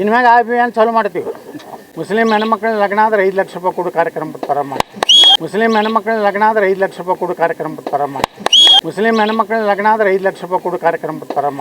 ಇನ್ಮ್ಯಾಗ ಅಭಿಯಾನ ಚಾಲೂ ಮಾಡ್ತೀವಿ. ಮುಸ್ಲಿಂ ಹೆಣ್ಮಕ್ಳ ಲಗ್ನ ಆದ್ರೆ ಐದು ಲಕ್ಷ ರೂಪಾಯಿ ಕೊಡು ಕಾರ್ಯಕ್ರಮ ಪ್ರಾರಂಭ ಮುಸ್ಲಿಂ ಹೆಣ್ಮಕ್ಳ ಲಗ್ನ ಆದ್ರೆ ಐದು ಲಕ್ಷ ರೂಪಾಯಿ ಕೊಡು ಕಾರ್ಯಕ್ರಮ ಪ್ರಾರಂಭ ಮುಸ್ಲಿಂ ಹೆಣ್ಮಕ್ಳ ಲಗ್ನ ಆದ್ರೆ ಐದು ಲಕ್ಷ ರೂಪಾಯಿ ಕೊಡು ಕಾರ್ಯಕ್ರಮ ಪ್ರಾರಂಭ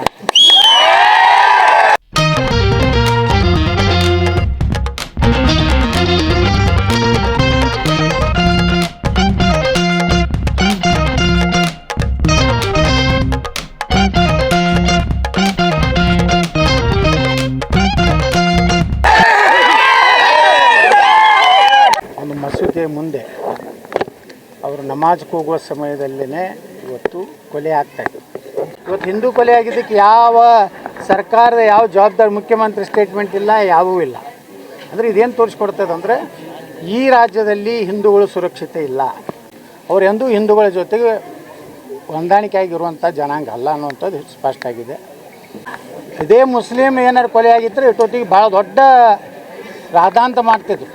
ನಮಾಜ್ಗೆ ಹೋಗುವ ಸಮಯದಲ್ಲೇ ಇವತ್ತು ಕೊಲೆ ಆಗ್ತಾ ಇದೆ. ಇವತ್ತು ಹಿಂದೂ ಕೊಲೆ ಆಗಿದ್ದಕ್ಕೆ ಯಾವ ಸರ್ಕಾರದ ಯಾವ ಜವಾಬ್ದಾರಿ, ಮುಖ್ಯಮಂತ್ರಿ ಸ್ಟೇಟ್ಮೆಂಟ್ ಇಲ್ಲ ಯಾವೂ ಇಲ್ಲ. ಅಂದರೆ ಇದೇನು ತೋರಿಸ್ಕೊಡ್ತದೆ ಅಂದರೆ ಈ ರಾಜ್ಯದಲ್ಲಿ ಹಿಂದೂಗಳು ಸುರಕ್ಷಿತ ಇಲ್ಲ. ಅವ್ರು ಎಂದೂ ಹಿಂದೂಗಳ ಜೊತೆಗೆ ಹೊಂದಾಣಿಕೆ ಆಗಿರುವಂಥ ಜನಾಂಗ ಅಲ್ಲ ಅನ್ನುವಂಥದ್ದು ಸ್ಪಷ್ಟ ಆಗಿದೆ. ಇದೇ ಮುಸ್ಲಿಂ ಏನಾರು ಕೊಲೆ ಆಗಿದ್ದರೆ ಇಷ್ಟೊತ್ತಿಗೆ ಭಾಳ ದೊಡ್ಡ ರಾಧಾಂತ ಮಾಡ್ತಿದ್ರು.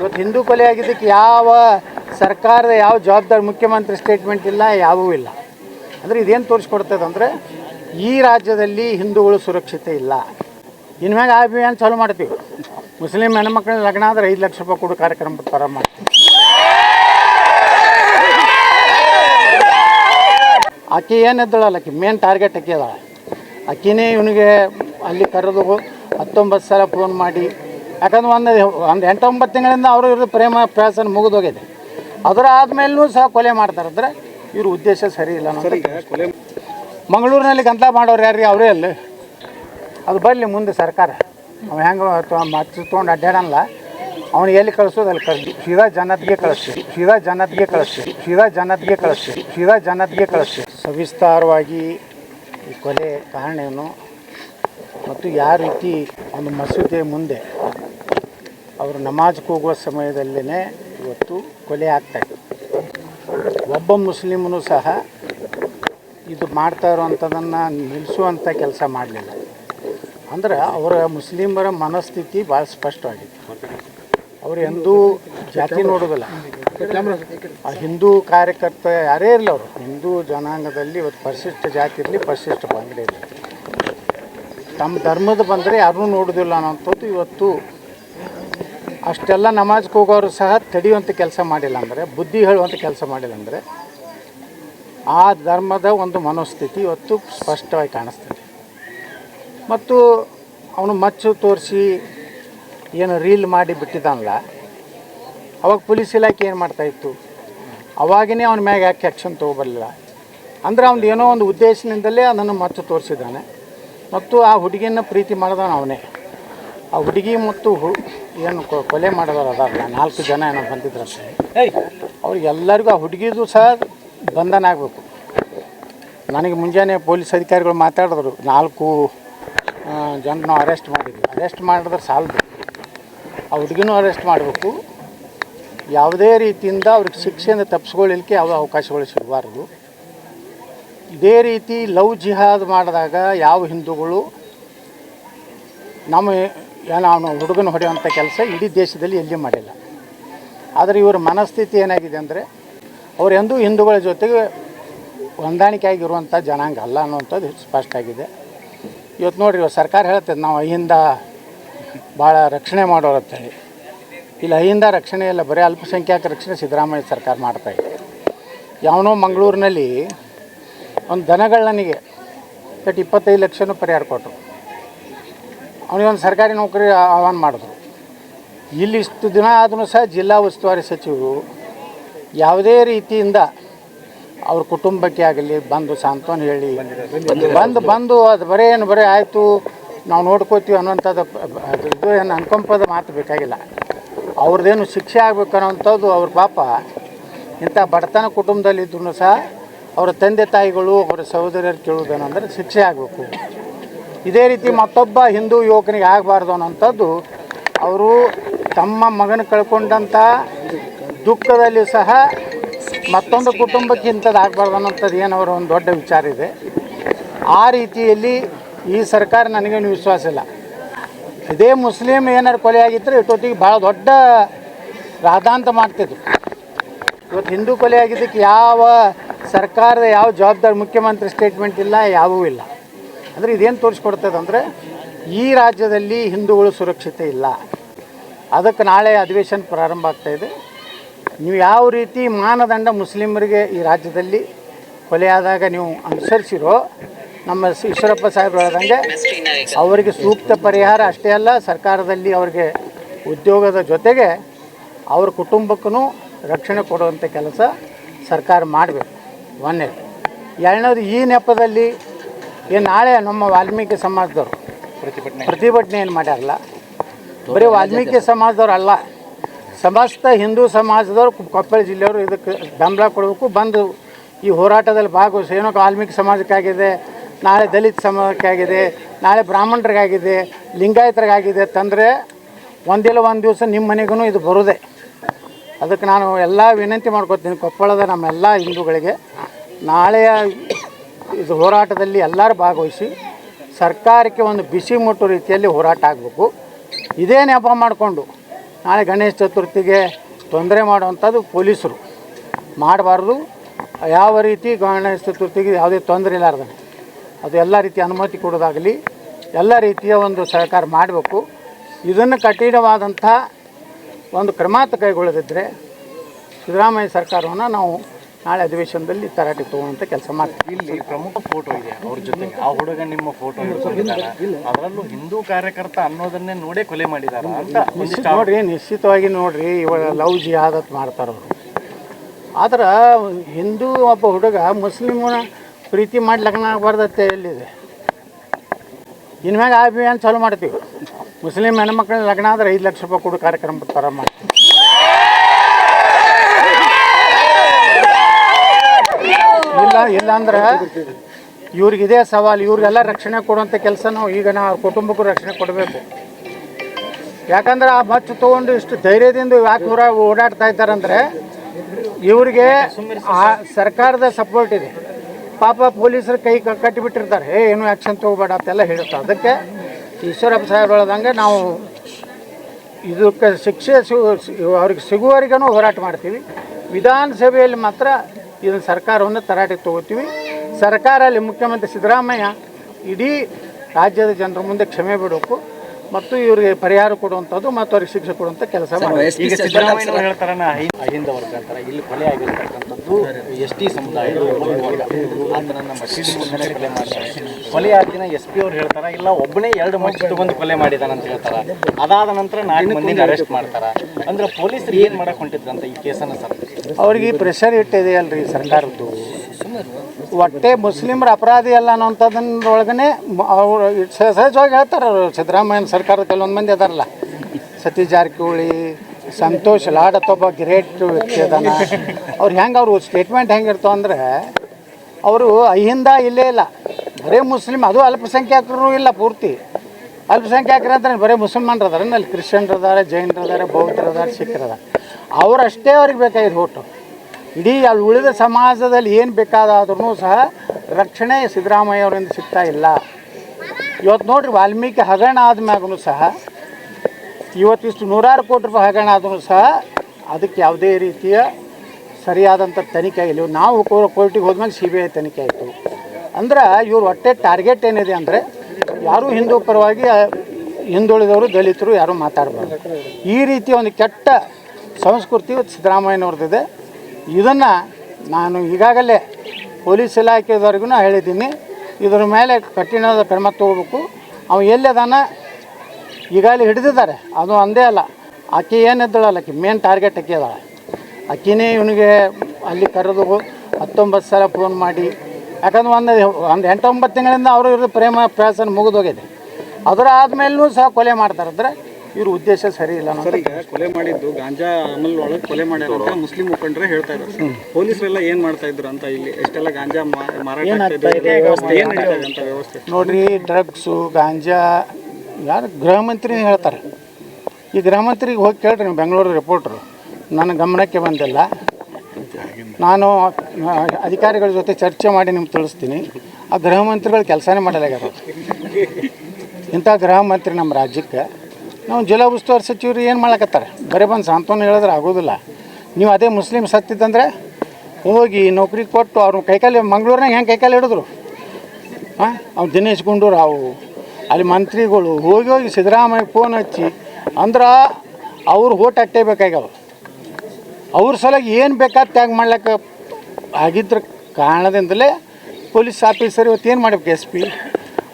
ಇವತ್ತು ಹಿಂದೂ ಕೊಲೆ ಆಗಿದ್ದಕ್ಕೆ ಯಾವ ಸರ್ಕಾರದ ಯಾವ ಜವಾಬ್ದಾರಿ ಮುಖ್ಯಮಂತ್ರಿ ಸ್ಟೇಟ್ಮೆಂಟ್ ಇಲ್ಲ ಯಾವೂ ಇಲ್ಲ. ಅಂದರೆ ಇದೇನು ತೋರಿಸ್ಕೊಡ್ತದೆ ಅಂದರೆ, ಈ ರಾಜ್ಯದಲ್ಲಿ ಹಿಂದೂಗಳು ಸುರಕ್ಷತೆ ಇಲ್ಲ. ಇನ್ಮ್ಯಾಗ ಆ ಅಭಿಯಾನ ಚಾಲು ಮಾಡ್ತೀವಿ. ಮುಸ್ಲಿಂ ಹೆಣ್ಮಕ್ಳ ಲಗ್ನ ಆದ್ರೆ ಐದು ಲಕ್ಷ ರೂಪಾಯಿ ಕೊಡು ಕಾರ್ಯಕ್ರಮ ಪ್ರಾರಂಭ ಮಾಡ್ತೀವಿ. ಆಕೆ ಏನಿದ್ದಳಲ್ಲ ಆಕೆ? ಮೇನ್ ಟಾರ್ಗೆಟ್ ಆಕೆ ಅದಾಳ. ಆಕಿನೇ ಇವನಿಗೆ ಅಲ್ಲಿ ಕರೆದು ಹತ್ತೊಂಬತ್ತು ಸಲ ಫೋನ್ ಮಾಡಿ. ಯಾಕಂದ್ರೆ ಒಂದು ಒಂದು ಎಂಟೊಂಬತ್ತು ತಿಂಗಳಿಂದ ಅವರು ಇವ್ರದ್ದು ಪ್ರೇಮ ಪ್ಯಾಸನ್ ಮುಗಿದೋಗಿದೆ ಅದರ ಆದ್ಮೇಲೂ ಸಹ ಕೊಲೆ ಮಾಡ್ತಾರೆ ಅಂದರೆ ಇವ್ರ ಉದ್ದೇಶ ಸರಿ ಇಲ್ಲ ಅನ್ನೋದು. ಮಂಗಳೂರಿನಲ್ಲಿ ಗಂತ ಮಾಡೋರು ಯಾರು ಅವರೇ ಅಲ್ಲಿ ಅದು ಬರಲಿ ಮುಂದೆ ಸರ್ಕಾರ. ಅವ ಹೆಂಗೆ ಮತ್ತೆ ತೊಗೊಂಡು ಅಡ್ಡಾಡಲ್ಲ ಅವ್ನು ಎಲ್ಲಿ ಕಳಿಸೋದು ಅಲ್ಲಿ ಕಳಿಸಿ. ಸೀದಾ ಜನತೆಗೆ ಕಳಿಸ್ತೀವಿ ಸೀದಾ ಜನತೆಗೆ ಕಳಿಸ್ತೀವಿ ಸೀದಾ ಜನತೆಗೆ ಕಳಿಸ್ತೀವಿ ಸೀದಾ ಜನತೆಗೆ ಕಳಿಸ್ತೀವಿ ಸವಿಸ್ತಾರವಾಗಿ ಈ ಕೊಲೆ ಕಾರಣ ಏನು ಮತ್ತು ಯಾವ ರೀತಿ ಒಂದು ಮಸೂದೆ ಮುಂದೆ ಅವರು ನಮಾಜ್ಗೆ ಹೋಗುವ ಸಮಯದಲ್ಲೇ ಇವತ್ತು ಕೊಲೆ ಆಗ್ತಾ ಇತ್ತು ಒಬ್ಬ ಮುಸ್ಲಿಮನು ಸಹ ಇದು ಮಾಡ್ತಾ ಇರುವಂಥದ್ದನ್ನು ನಿಲ್ಲಿಸುವಂಥ ಕೆಲಸ ಮಾಡಲಿಲ್ಲ. ಅಂದ್ರೆ ಅವರ ಮುಸ್ಲಿಮರ ಮನಸ್ಥಿತಿ ಭಾಳ ಸ್ಪಷ್ಟವಾಗಿದೆ ಅವರು ಎಂದೂ ಜಾತಿ ನೋಡೋದಿಲ್ಲ. ಆ ಹಿಂದೂ ಕಾರ್ಯಕರ್ತ ಯಾರೇ ಇರಲಿ ಅವರು, ಹಿಂದೂ ಜನಾಂಗದಲ್ಲಿ ಇವತ್ತು ಪರಿಶಿಷ್ಟ ಜಾತಿ ಇರಲಿ, ಪರಿಶಿಷ್ಟ ಪಂಗಡ ಇರಲಿ. ತಮ್ಮ ಧರ್ಮದ ಬಂದರೆ ಯಾರೂ ನೋಡೋದಿಲ್ಲ ಅನ್ನೋಂಥದ್ದು ಇವತ್ತು ಅಷ್ಟೆಲ್ಲ ನಮಾಜ್ಗೆ ಹೋಗೋರು ಸಹ ತಡೆಯುವಂಥ ಕೆಲಸ ಮಾಡಿಲ್ಲ ಅಂದರೆ, ಬುದ್ಧಿ ಹೇಳುವಂಥ ಕೆಲಸ ಮಾಡಿಲ್ಲ ಅಂದರೆ, ಆ ಧರ್ಮದ ಒಂದು ಮನೋಸ್ಥಿತಿ ಇವತ್ತು ಸ್ಪಷ್ಟವಾಗಿ ಕಾಣಿಸ್ತದೆ. ಮತ್ತು ಅವನು ಮಚ್ಚು ತೋರಿಸಿ ಏನು ರೀಲ್ ಮಾಡಿ ಬಿಟ್ಟಿದ್ದಾನಲ್ಲ, ಅವಾಗ ಪೊಲೀಸ್ ಇಲಾಖೆ ಏನು ಮಾಡ್ತಾಯಿತ್ತು ಅವಾಗಿನೇ ಅವನ ಮ್ಯಾಗ ಯಾಕೆ ಆ್ಯಕ್ಷನ್ ತೊಗೊಬರಲಿಲ್ಲ? ಅಂದರೆ ಅವನು ಏನೋ ಒಂದು ಉದ್ದೇಶದಿಂದಲೇ ಅದನ್ನು ಮಚ್ಚು ತೋರಿಸಿದ್ದಾನೆ. ಮತ್ತು ಆ ಹುಡುಗಿಯನ್ನು ಪ್ರೀತಿ ಮಾಡಿದವನು ಅವನೇ. ಆ ಹುಡುಗಿ ಮತ್ತು ಏನು ಕೊ- ಕೊಲೆ ಮಾಡಿದವರು ಅದಾರಲ್ಲ ನಾಲ್ಕು ಜನ ಏನೋ ಬಂದಿದ್ರಂತೆ ಅವ್ರಿಗೆಲ್ಲರಿಗೂ ಆ ಹುಡುಗಿದು ಸಹ ಬಂಧನ ಆಗಬೇಕು. ನನಗೆ ಮುಂಜಾನೆ ಪೊಲೀಸ್ ಅಧಿಕಾರಿಗಳು ಮಾತಾಡಿದ್ರು ನಾಲ್ಕು ಜನ ಅರೆಸ್ಟ್ ಮಾಡಿದ್ವಿ ಅರೆಸ್ಟ್ ಮಾಡಿದ್ರೆ ಸಾಲದು. ಆ ಹುಡುಗಿನೂ ಅರೆಸ್ಟ್ ಮಾಡಬೇಕು. ಯಾವುದೇ ರೀತಿಯಿಂದ ಅವ್ರಿಗೆ ಶಿಕ್ಷೆಯಿಂದ ತಪ್ಪಿಸ್ಕೊಳ್ಳಿಕ್ಕೆ ಯಾವ ಅವಕಾಶಗಳು ಸಿಗಬಾರ್ದು. ಇದೇ ರೀತಿ ಲವ್ ಜಿಹಾದ್ ಮಾಡಿದಾಗ ಯಾವ ಹಿಂದೂಗಳು ನಮ್ಮ ಅವನು ಹುಡುಗನ ಹೊಡೆಯುವಂಥ ಕೆಲಸ ಇಡೀ ದೇಶದಲ್ಲಿ ಎಲ್ಲಿ ಮಾಡಿಲ್ಲ. ಆದರೆ ಇವರ ಮನಸ್ಥಿತಿ ಏನಾಗಿದೆ ಅಂದರೆ, ಅವರು ಎಂದೂ ಹಿಂದೂಗಳ ಜೊತೆಗೆ ಹೊಂದಾಣಿಕೆ ಆಗಿರುವಂಥ ಜನಾಂಗ ಅಲ್ಲ ಅನ್ನುವಂಥದ್ದು ಸ್ಪಷ್ಟ ಆಗಿದೆ. ಇವತ್ತು ನೋಡಿರಿ ಸರ್ಕಾರ ಹೇಳ್ತದೆ, ನಾವು ಅಹಿಂದ ಭಾಳ ರಕ್ಷಣೆ ಮಾಡೋರು ಅಂತೇಳಿ. ಇಲ್ಲಿ, ಅಹಿಂದ ರಕ್ಷಣೆ ಇಲ್ಲ, ಬರೀ ಅಲ್ಪಸಂಖ್ಯಾತ ರಕ್ಷಣೆ ಸಿದ್ದರಾಮಯ್ಯ ಸರ್ಕಾರ ಮಾಡ್ತಾ ಇದೆ. ಯಾವನೋ ಮಂಗಳೂರಿನಲ್ಲಿ ಒಂದು ದನಗಳನಿಗೆ ಕಟ್ ಇಪ್ಪತ್ತೈದು ಲಕ್ಷನೂ ಪರಿಹಾರ ಕೊಟ್ಟರು ಅವನಿಗೆ ಒಂದು ಸರ್ಕಾರಿ ನೌಕರಿ ಆಹ್ವಾನ ಮಾಡಿದ್ರು. ಇಲ್ಲಿ ಇಷ್ಟು ದಿನ ಆದರೂ ಸಹ ಜಿಲ್ಲಾ ಉಸ್ತುವಾರಿ ಸಚಿವರು ಯಾವುದೇ ರೀತಿಯಿಂದ ಅವ್ರ ಕುಟುಂಬಕ್ಕೆ ಆಗಲಿ, ಬಂದು ಸಾಂತ್ವನ ಹೇಳಿ, ಬಂದು ಬಂದು ಅದು ಬರೇ ಏನು ಬರೇ ಆಯಿತು, ನಾವು ನೋಡ್ಕೋತೀವಿ ಅನ್ನೋಂಥದ್ದು ಇದು ಏನು ಅನ್ಕೊಂಪದ ಮಾತು ಬೇಕಾಗಿಲ್ಲ. ಅವ್ರದ್ದೇನು ಶಿಕ್ಷೆ ಆಗಬೇಕು ಅನ್ನೋಂಥದ್ದು ಅವ್ರ ಪಾಪ. ಇಂಥ ಬಡತನ ಕುಟುಂಬದಲ್ಲಿದ್ದೂ ಸಹ ಅವರ ತಂದೆ ತಾಯಿಗಳು, ಅವರ ಸಹೋದರಿಯರು ಕೇಳುವುದೇನೆಂದರೆ ಶಿಕ್ಷೆ ಆಗಬೇಕು. ಇದೇ ರೀತಿ ಮತ್ತೊಬ್ಬ ಹಿಂದೂ ಯುವಕನಿಗೆ ಆಗಬಾರ್ದು ಅನ್ನೋಂಥದ್ದು ಅವರು ತಮ್ಮ ಮಗನ ಕಳ್ಕೊಂಡಂಥ ದುಃಖದಲ್ಲಿ ಸಹ ಮತ್ತೊಂದು ಕುಟುಂಬಕ್ಕೆ ಇಂಥದ್ದು ಆಗಬಾರ್ದು ಅನ್ನೋಂಥದ್ದು ಏನು ಅವರ ಒಂದು ದೊಡ್ಡ ವಿಚಾರ ಇದೆ. ಆ ರೀತಿಯಲ್ಲಿ ಈ ಸರ್ಕಾರ ನನಗೇನು ವಿಶ್ವಾಸ ಇಲ್ಲ. ಇದೇ ಮುಸ್ಲಿಂ ಏನಾರು ಕೊಲೆ ಆಗಿದ್ದರೆ ಇಷ್ಟೊತ್ತಿಗೆ ಭಾಳ ದೊಡ್ಡ ರಾಧಾಂತ ಮಾಡ್ತಿದ್ರು. ಇವತ್ತು ಹಿಂದೂ ಕೊಲೆ ಆಗಿದ್ದಕ್ಕೆ ಯಾವ ಸರ್ಕಾರದ ಯಾವ ಜವಾಬ್ದಾರಿ ಮುಖ್ಯಮಂತ್ರಿ ಸ್ಟೇಟ್ಮೆಂಟ್ ಇಲ್ಲ ಯಾವೂ ಇಲ್ಲ. ಅಂದರೆ ಇದೇನು ತೋರಿಸ್ಕೊಡ್ತದೆ ಅಂದರೆ ಈ ರಾಜ್ಯದಲ್ಲಿ ಹಿಂದೂಗಳು ಸುರಕ್ಷತೆ ಇಲ್ಲ. ಅದಕ್ಕೆ ನಾಳೆ ಅಧಿವೇಶನ ಪ್ರಾರಂಭ ಆಗ್ತಾ ಇದೆ. ನೀವು ಯಾವ ರೀತಿ ಮಾನದಂಡ ಮುಸ್ಲಿಮರಿಗೆ ಈ ರಾಜ್ಯದಲ್ಲಿ ಕೊಲೆಯಾದಾಗ ನೀವು ಅನುಸರಿಸಿರೋ, ನಮ್ಮ ಈಶ್ವರಪ್ಪ ಸಾಹೇಬ್ ಹೇಳ್ದಂಗೆ ಅವರಿಗೆ ಸೂಕ್ತ ಪರಿಹಾರ ಅಷ್ಟೇ ಅಲ್ಲ, ಸರ್ಕಾರದಲ್ಲಿ ಅವರಿಗೆ ಉದ್ಯೋಗದ ಜೊತೆಗೆ ಅವ್ರ ಕುಟುಂಬಕ್ಕೂ ರಕ್ಷಣೆ ಕೊಡುವಂಥ ಕೆಲಸ ಸರ್ಕಾರ ಮಾಡಬೇಕು. ಒಂದನೇದು ಎರಡನೇದು ಈ ನೆಪದಲ್ಲಿ ಏನು ನಾಳೆ ನಮ್ಮ ವಾಲ್ಮೀಕಿ ಸಮಾಜದವರು. ಪ್ರತಿಭಟನೆ ಪ್ರತಿಭಟನೆ ಏನು ಮಾಡ್ಯಾರಲ್ಲ? ಬರೀ ವಾಲ್ಮೀಕಿ ಸಮಾಜದವ್ರು ಅಲ್ಲ. ಸಮಸ್ತ ಹಿಂದೂ ಸಮಾಜದವ್ರು ಕೊಪ್ಪಳ ಜಿಲ್ಲೆಯವರು ಇದಕ್ಕೆ ಬೆಂಬಲ ಕೊಡಬೇಕು. ಬಂದು ಈ ಹೋರಾಟದಲ್ಲಿ ಭಾಗವಹಿಸಿ. ಏನೋ ವಾಲ್ಮೀಕಿ ಸಮಾಜಕ್ಕಾಗಿದೆ ನಾಳೆ ದಲಿತ ಸಮಾಜಕ್ಕಾಗಿದೆ ನಾಳೆ ಬ್ರಾಹ್ಮಣರಿಗಾಗಿದೆ ಲಿಂಗಾಯತರಿಗಾಗಿದೆ. ತಂದರೆ ಒಂದಿಲ್ಲ ಒಂದು ದಿವಸ ನಿಮ್ಮ ಮನೆಗೂ ಇದು ಬರೋದೆ. ಅದಕ್ಕೆ ನಾನು ಎಲ್ಲ ವಿನಂತಿ ಮಾಡ್ಕೊತೀನಿ ಕೊಪ್ಪಳದ ನಮ್ಮೆಲ್ಲ ಹಿಂದೂಗಳಿಗೆ. ನಾಳೆಯ ಇದು ಹೋರಾಟದಲ್ಲಿ ಎಲ್ಲರೂ ಭಾಗವಹಿಸಿ ಸರ್ಕಾರಕ್ಕೆ ಒಂದು ಬಿಸಿ ಮುಟ್ಟು ರೀತಿಯಲ್ಲಿ ಹೋರಾಟ ಆಗಬೇಕು. ಇದೇ ನೆಪ ಮಾಡಿಕೊಂಡು ನಾಳೆ ಗಣೇಶ ಚತುರ್ಥಿಗೆ ತೊಂದರೆ ಮಾಡುವಂಥದ್ದು ಪೊಲೀಸರು. ಮಾಡಬಾರ್ದು. ಯಾವ ರೀತಿ ಗಣೇಶ ಚತುರ್ಥಿಗೆ ಯಾವುದೇ ತೊಂದರೆ ಇಲ್ಲಾರ್ದಾನೆ ಅದು ಎಲ್ಲ ರೀತಿಯ ಅನುಮತಿ ಕೊಡೋದಾಗಲಿ ಎಲ್ಲ ರೀತಿಯ ಒಂದು ಸಹಕಾರ ಮಾಡಬೇಕು. ಇದನ್ನು ಕಠಿಣವಾದಂಥ ಒಂದು ಕ್ರಮ ಕೈಗೊಳ್ಳದಿದ್ದರೆ ಸಿದ್ದರಾಮಯ್ಯ ಸರ್ಕಾರವನ್ನು ನಾವು ನಾಳೆ ಅಧಿವೇಶನದಲ್ಲಿ ತರಾಟೆ ತಗೊಳ್ಳುವಂತ ಕೆಲಸ ಮಾಡ್ತೀವಿ. ಇಲ್ಲಿ ಪ್ರಮುಖ ಫೋಟೋ ಇದೆ ಅವ್ರ ಜೊತೆಗೆ. ಆ ಹುಡುಗ ನಿಮ್ಮ ಫೋಟೋ ಹಿಡ್ಕೊಂಡಿದ್ದಾರ ಅದರಲ್ಲೂ ಹಿಂದೂ ಕಾರ್ಯಕರ್ತ ಅನ್ನೋದನ್ನೇ ನೋಡೇ ಕೊಲೆ ಮಾಡಿದ್ದಾರೆ ಅಂತ ನೋಡ್ರಿ ನಿಶ್ಚಿತವಾಗಿ ನೋಡ್ರಿ ಇವಾಗ ಲವ್ ಜಿಹಾದತ್ ಮಾಡ್ತಾರೆ ಅವರು. ಆದ್ರೆ ಹಿಂದೂ ಒಬ್ಬ ಹುಡುಗ ಮುಸ್ಲಿಮನ ಪ್ರೀತಿ ಮಾಡಿ ಲಗ್ನ ಆಗಬಾರ್ದತ್ತೆ ಎಲ್ಲಿದೆ ಇನ್ಮ್ಯಾಗ ಆ ಅಭಿಯಾನ ಚಾಲೂ ಮಾಡ್ತೀವಿ. ಮುಸ್ಲಿಂ ಹೆಣ್ಮಕ್ಳ ಲಗ್ನ ಆದ್ರೆ ಐದು ಲಕ್ಷ ರೂಪಾಯಿ ಕೊಡು ಕಾರ್ಯಕ್ರಮ ಥರ ಮಾಡ್ತೀವಿ. ಇಲ್ಲ ಇಲ್ಲ ಅಂದ್ರೆ ಇವ್ರಿಗೆ ಇದೇ ಸವಾಲು, ಇವ್ರಿಗೆಲ್ಲ ರಕ್ಷಣೆ ಕೊಡುವಂಥ ಕೆಲಸ ನಾವು ಈಗ ನಾವು ಕುಟುಂಬಕ್ಕೂ ರಕ್ಷಣೆ ಕೊಡಬೇಕು. ಯಾಕಂದ್ರೆ ಆ ಮಚ್ಚು ತೊಗೊಂಡು ಇಷ್ಟು ಧೈರ್ಯದಿಂದ ಯಾಕೆ ಹೊರ ಓಡಾಡ್ತಾ ಇದ್ದಾರಂದ್ರೆ ಇವರಿಗೆ ಆ ಸರ್ಕಾರದ ಸಪೋರ್ಟ್ ಇದೆ. ಪಾಪ ಪೊಲೀಸರು ಕೈ ಕಟ್ಟಿಬಿಟ್ಟಿರ್ತಾರೆ. ಏ, ಏನು ಆ್ಯಕ್ಷನ್ ತೊಗೋಬೇಡ? ಅಂತೆಲ್ಲ ಹೇಳ್ತಾರೆ ಅದಕ್ಕೆ ಈಶ್ವರಪ್ಪ ಸಾಹೇಬ್ ಹೇಳ್ದಂಗೆ ನಾವು ಇದಕ್ಕೆ ಶಿಕ್ಷೆ ಸಿಗು ಅವ್ರಿಗೆ ಸಿಗುವವರೆಗೂ ಹೋರಾಟ ಮಾಡ್ತೀವಿ. ವಿಧಾನಸಭೆಯಲ್ಲಿ ಮಾತ್ರ ಇದನ್ನು ಸರ್ಕಾರವನ್ನು ತರಾಟೆಗೆ ತಗೋತೀವಿ. ಸರ್ಕಾರ ಅಲ್ಲಿ ಮುಖ್ಯಮಂತ್ರಿ ಸಿದ್ದರಾಮಯ್ಯ ಇಡೀ ರಾಜ್ಯದ ಜನರ ಮುಂದೆ ಕ್ಷಮೆ ಬಿಡಬೇಕು. ಮತ್ತು ಇವರಿಗೆ ಪರಿಹಾರ ಕೊಡುವಂಥದ್ದು ಮತ್ತು ಅವ್ರಿಗೆ ಶಿಕ್ಷೆ ಕೊಡುವಂಥ ಕೆಲಸ ಮಾಡಬೇಕು. ಈಗ ಸಿದ್ದರಾಮಯ್ಯ ಹೇಳ್ತಾರ ಅಹಿಂದ ವರ್ಗ ಅಂತಾರ ಇಲ್ಲಿ ಕೊಲೆ ಆಗಿರ್ತಕ್ಕಂಥದ್ದು ಎಸ್ ಟಿ ಸಮುದಾಯ ಆತನನ್ನ ಮಸೀದಿ ಮುಂದೆ ಕೊಲೆ ಮಾಡ್ತಾರೆ ಕೊಲೆ ಆದ ದಿನ ಎಸ್ ಪಿ ಅವ್ರು ಹೇಳ್ತಾರ ಇಲ್ಲ ಒಬ್ಬನೇ ಎರಡು ಮಚ್ಚು ತಗೊಂಡು ಕೊಲೆ ಮಾಡಿದಾನ ಅಂತ ಹೇಳ್ತಾರ. ಅದಾದ ನಂತರ ನಾಲ್ಕು ಮಂದಿನ ಅರೆಸ್ಟ್ ಮಾಡ್ತಾರ. ಅಂದ್ರೆ ಪೊಲೀಸರು ಏನ್ ಮಾಡಕ್ ಹೊಂಟಿದ್ರಂತ ಈ ಕೇಸನ್ನ ಸರ್? ಅವ್ರಿಗೆ ಪ್ರೆಷರ್ ಇಟ್ಟಿದೆ ಅಲ್ರಿ ಸರ್ಕಾರದ್ದು. ಒಟ್ಟೆ ಮುಸ್ಲಿಮರ ಅಪರಾಧಿ ಅಲ್ಲ ಅನ್ನೋಂಥದ್ರೊಳಗನೆ ಅವರು ಸಹಜವಾಗಿ ಹೇಳ್ತಾರೆ ಅವರು. ಸಿದ್ದರಾಮಯ್ಯನ ಸರ್ಕಾರದ ಕೆಲವೊಂದು ಮಂದಿ ಅದಾರಲ್ಲ. ಸತೀಶ್ ಜಾರಕಿಹೊಳಿ, ಸಂತೋಷ್ ಲಾಡತ್ ಒಬ್ಬ ಗ್ರೇಟ್ ವ್ಯಕ್ತಿ ಅದಾನ. ಅವ್ರು ಹೆಂಗೆ ಅವರು ಸ್ಟೇಟ್ಮೆಂಟ್ ಹೆಂಗಿರ್ತಾವ ಅಂದ್ರೆ, ಅವರು ಅಹಿಂದ ಇಲ್ಲೇ ಇಲ್ಲ. ಬರೇ ಮುಸ್ಲಿಮ್, ಅದು ಅಲ್ಪಸಂಖ್ಯಾತರು ಇಲ್ಲ ಪೂರ್ತಿ. ಅಲ್ಪಸಂಖ್ಯಾತರು ಅಂದ್ರೆ ಬರೀ ಮುಸಲ್ಮಾನರು ಅದಾರ. ಅಲ್ಲಿ ಕ್ರಿಶ್ಚಿಯನ್ರು ಅದಾರೆ, ಜೈನರು ಅದಾರೆ ಅವರಷ್ಟೇ ಅವ್ರಿಗೆ ಬೇಕಾಗಿದ್ದು ಓಟು ಇಡೀ ಅಲ್ಲಿ ಉಳಿದ ಸಮಾಜದಲ್ಲಿ ಏನು ಬೇಕಾದಾದ್ರೂ ಸಹ ರಕ್ಷಣೆ ಸಿದ್ದರಾಮಯ್ಯ ಅವರಿಂದ ಸಿಗ್ತಾ ಇಲ್ಲ. ಇವತ್ತು ನೋಡ್ರಿ ವಾಲ್ಮೀಕಿ ಹಗರಣ ಆದ್ಮ್ಯಾಗೂ ಸಹ, ಇವತ್ತಿಷ್ಟು ನೂರಾರು ಕೋಟಿ ರೂಪಾಯಿ ಹಗರಣ ಆದ್ರೂ ಸಹ ಅದಕ್ಕೆ ಯಾವುದೇ ರೀತಿಯ ಸರಿಯಾದಂಥ ತನಿಖೆ ಆಗಿಲ್ಲ. ನಾವು ಕೋರ್ಟಿಗೆ ಹೋದ್ಮೇಲೆ ಸಿ ಬಿ ಐ ತನಿಖೆ ಆಯಿತು. ಅಂದ್ರೆ ಇವರು ಒಟ್ಟೆ ಟಾರ್ಗೆಟ್ ಏನಿದೆ ಅಂದರೆ ಯಾರೂ ಹಿಂದೂ ಪರವಾಗಿ ಹಿಂದುಳಿದವರು ದಲಿತರು ಯಾರೂ ಮಾತಾಡಬಾರ್ದು. ಈ ರೀತಿಯ ಒಂದು ಕೆಟ್ಟ ಸಂಸ್ಕೃತಿ ಇವತ್ತು ಸಿದ್ದರಾಮಯ್ಯನವ್ರದ್ದಿದೆ. ಇದನ್ನು ನಾನು ಈಗಾಗಲೇ ಪೊಲೀಸ್ ಇಲಾಖೆದವ್ರಿಗೂ ಹೇಳಿದ್ದೀನಿ. ಇದ್ರ ಮೇಲೆ ಕಠಿಣವಾದ ಕ್ರಮ ತಗೋಬೇಕು. ಅವ ಎಲ್ಲಿದಾನ ಈಗಾಗಲೇ ಹಿಡಿದಿದ್ದಾರೆ. ಅದು ಒಂದೇ ಅಲ್ಲ. ಆಕೆ ಏನಿದ್ದಳಲ್ಲ ಆಕೆ? ಮೇನ್ ಟಾರ್ಗೆಟ್ ಆಕೆ ಅದಾಳೆ. ಆಕಿನೇ ಇವನಿಗೆ ಅಲ್ಲಿ ಕರೆದು ಹತ್ತೊಂಬತ್ತು ಸಲ ಫೋನ್ ಮಾಡಿ. ಯಾಕಂದ್ರೆ ಒಂದು ಒಂದು ಎಂಟೊಂಬತ್ತು ತಿಂಗಳಿಂದ ಅವರು ಇವ್ರದ್ದು ಪ್ರೇಮ ಪ್ರಯಾಸನ ಮುಗಿದೋಗಿದೆ. ಅದರ ಆದಮೇಲೂ ಸಹ ಕೊಲೆ ಮಾಡ್ತಾರೆ ಅಂದ್ರೆ ಇವ್ರ ಉದ್ದೇಶ ಸರಿ ಇಲ್ಲ ಸರ್ ಈಗ ಕೊಲೆ ಮಾಡಿದ್ದು ಗಾಂಜಾ ಅಮಲ್ ಒಳಗೆ ಕೊಲೆ ಮಾಡ್ಯಾರ ಅಂತ ಮುಸ್ಲಿಂ ಮುಖಂಡರೇ ಹೇಳ್ತಾ ಇದ್ದಾರೆ ಪೊಲೀಸರೆಲ್ಲ ಏನ್ ಮಾಡ್ತಾ ಇದ್ರು ಅಂತ ಇಲ್ಲಿ? ಎಷ್ಟೆಲ್ಲ ಗಾಂಜಾ ಮಾರಾಟ ವ್ಯವಸ್ಥೆ? ನೋಡ್ರಿ ಡ್ರಗ್ಸು ಗಾಂಜಾ ಯಾರು ಗೃಹ ಮಂತ್ರಿನೇ ಹೇಳ್ತಾರೆ. ಈ ಗೃಹ ಮಂತ್ರಿಗೆ ಹೋಗಿ ಕೇಳ್ರಿ ನೀವು ಬೆಂಗಳೂರು ರಿಪೋರ್ಟ್ರು ನನ್ನ ಗಮನಕ್ಕೆ ಬಂದಿಲ್ಲ. ನಾನು ಅಧಿಕಾರಿಗಳ ಜೊತೆ ಚರ್ಚೆ ಮಾಡಿ ನಿಮ್ಗೆ ತಿಳಿಸ್ತೀನಿ. ಆ ಗೃಹ ಮಂತ್ರಿಗಳು ಕೆಲಸನೇ ಮಾಡಲಾಗ್ಯಾರ. ಇಂಥ ಗೃಹ ಮಂತ್ರಿ ನಮ್ಮ ರಾಜ್ಯಕ್ಕೆ ನಾವು ಜಿಲ್ಲಾ ಉಸ್ತುವಾರಿ ಸಚಿವರು ಏನು ಮಾಡ್ಲಕತ್ತಾರೆ ಬರೀ ಬಂದು ಸಾಂತ್ವನ ಹೇಳಿದ್ರೆ ಆಗೋದಿಲ್ಲ. ನೀವು ಅದೇ ಮುಸ್ಲಿಮ್ ಸತ್ತಿದ್ದಂದ್ರೆ ಹೋಗಿ ನೌಕರಿ ಕೊಟ್ಟು ಅವ್ರು ಕೈಕಾಲಿ ಮಂಗ್ಳೂರ್ನಾಗ ಹೆಂಗೆ ಕೈಕಾಲಿ ಹಿಡಿದ್ರು? ಹಾಂ ಅವ್ನು ದಿನೇಶ್ ಗುಂಡೂರಾವು, ಅಲ್ಲಿ ಮಂತ್ರಿಗಳು ಹೋಗಿ ಹೋಗಿ ಸಿದ್ದರಾಮಯ್ಯ ಫೋನ್ ಹಚ್ಚಿ ಅಂದ್ರೆ ಅವ್ರು ಓಟ್ ಅಟ್ಟೆ ಬೇಕಾಗ್ಯಾವ ಅವ್ರ ಸಲಗಿ ಏನು ಬೇಕಾದ ತ್ಯಾಗ ಮಾಡ್ಲಿಕ್ಕೆ ಆಗಿದ್ರ ಕಾರಣದಿಂದಲೇ ಪೊಲೀಸ್ ಆಫೀಸರ್ ಇವತ್ತು ಏನು ಮಾಡಬೇಕು, ಎಸ್ ಪಿ?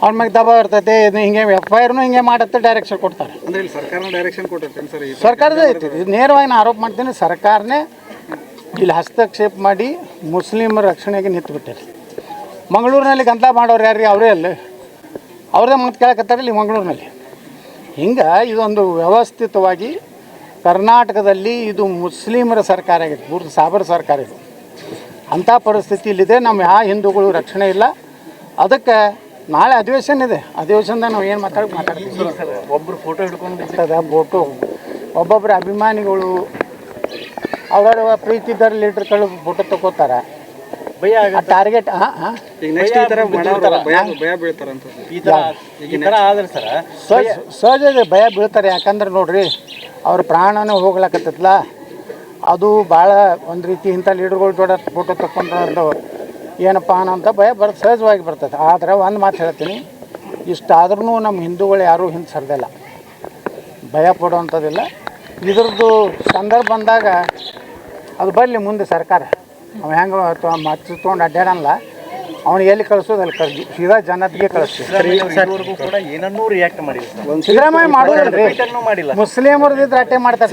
ಅವ್ರ ಮ್ಯಾಗೆ ದಬ ಇರ್ತೈತೆ ಇದು ಹಿಂಗೆ ಎಫ್ ಐ ಆರ್ನು ಹಿಂಗೆ ಮಾಡತ್ತೆ ಡೈರೆಕ್ಷನ್ ಕೊಡ್ತಾರೆ. ಅಂದ್ರೆ ಇಲ್ಲಿ ಸರ್ಕಾರನ ಡೈರೆಕ್ಷನ್ ಕೊಟ್ಟಿರ್ತೇನೆ ಸರ್ ಈ ಸರ್ಕಾರದ ಐತಿ ಇದು ನೇರವಾಗಿ ನಾನು ಆರೋಪ ಮಾಡ್ತೀನಿ ಸರ್ಕಾರನೇ ಇಲ್ಲಿ ಹಸ್ತಕ್ಷೇಪ ಮಾಡಿ ಮುಸ್ಲಿಮರ ರಕ್ಷಣೆಗೆ ನಿಂತು ಬಿಟ್ಟಾರೆ. ಮಂಗಳೂರಿನಲ್ಲಿ ಗಂಧ ಮಾಡೋರು ಯಾರು ಅವರೇ ಅಲ್ಲಿ. ಅವ್ರದೇ ಮಾತು ಕೇಳಕತ್ತಾರೆ ಇಲ್ಲಿ ಮಂಗಳೂರಿನಲ್ಲಿ. ಹಿಂಗೆ ಇದೊಂದು ವ್ಯವಸ್ಥಿತವಾಗಿ ಕರ್ನಾಟಕದಲ್ಲಿ ಇದು ಮುಸ್ಲಿಮರ ಸರ್ಕಾರ ಆಗಿದೆ ಪೂರ್ತಿ ಸಾಬರ ಸರ್ಕಾರ ಇದು. ಅಂಥ ಪರಿಸ್ಥಿತಿ ಇಲ್ಲಿದೆ ನಮ್ಮ ಯಾವ ಹಿಂದೂಗಳು ರಕ್ಷಣೆ ಇಲ್ಲ. ಅದಕ್ಕೆ ನಾಳೆ ಅಧಿವೇಶನ ಇದೆ. ಅಧಿವೇಶನದಾಗ ನಾವು ಏನು ಮಾತಾಡಿ ಮಾತಾಡ್ತೀವಿ? ಒಬ್ಬರು ಫೋಟೋ ಹಿಡ್ಕೊಂಡು ಫೋಟೋ ಒಬ್ಬೊಬ್ಬರ ಅಭಿಮಾನಿಗಳು ಅವರ ಲೀಡರ್ ಲೀಡರ್ಗಳು ಫೋಟೋ ತಗೋತಾರೆ. ಟಾರ್ಗೆಟ್ ಸಹಜ ಇದೆ ಭಯ ಬೀಳ್ತಾರೆ ಯಾಕಂದ್ರೆ ನೋಡ್ರಿ ಅವ್ರ ಪ್ರಾಣನೇ ಹೋಗ್ಲಾಕತ್ತಲ್ಲ ಅದು ಭಾಳ ಒಂದು ರೀತಿ ಇಂಥ ಲೀಡರ್ಗಳು ಜೋಡ ಫೋಟೋ ತಗೊಂಡು ಏನಪ್ಪ ಅನ್ನೋಂಥ ಭಯ ಬರ್ ಸಹಜವಾಗಿ ಬರ್ತದೆ ಆದರೆ ಒಂದು ಮಾತು ಹೇಳ್ತೀನಿ ಇಷ್ಟಾದ್ರೂ ನಮ್ಮ ಹಿಂದೂಗಳು ಯಾರೂ ಹಿಂದೆ ಸರ್ದಿಲ್ಲ ಭಯ ಪಡುವಂಥದ್ದಿಲ್ಲ ಇದ್ರದ್ದು ಸಂದರ್ಭ ಬಂದಾಗ ಅದು ಬರಲಿ ಮುಂದೆ ಸರ್ಕಾರ ಅವ ಹೆಂಗೆ ಮಚ್ಚು ತೊಗೊಂಡು ಅಡ್ಡಾಡಲ್ಲ ಅವ್ನಿಗೆ ಎಲ್ಲಿ ಕಳಿಸೋದು ಅಲ್ಲಿ ಕಳಿಸಿ ಸೀದಾ ಜನತೆಗೆ ಕಳಿಸ್ತೀವಿ ಕೂಡ ಏನನ್ನೂ ರಿಯಾಕ್ಟ್ ಮಾಡಿಲ್ಲ ಸಿದ್ದರಾಮಯ್ಯ ಅಟ್ಟೆ ಮಾಡ್ತಾರೆ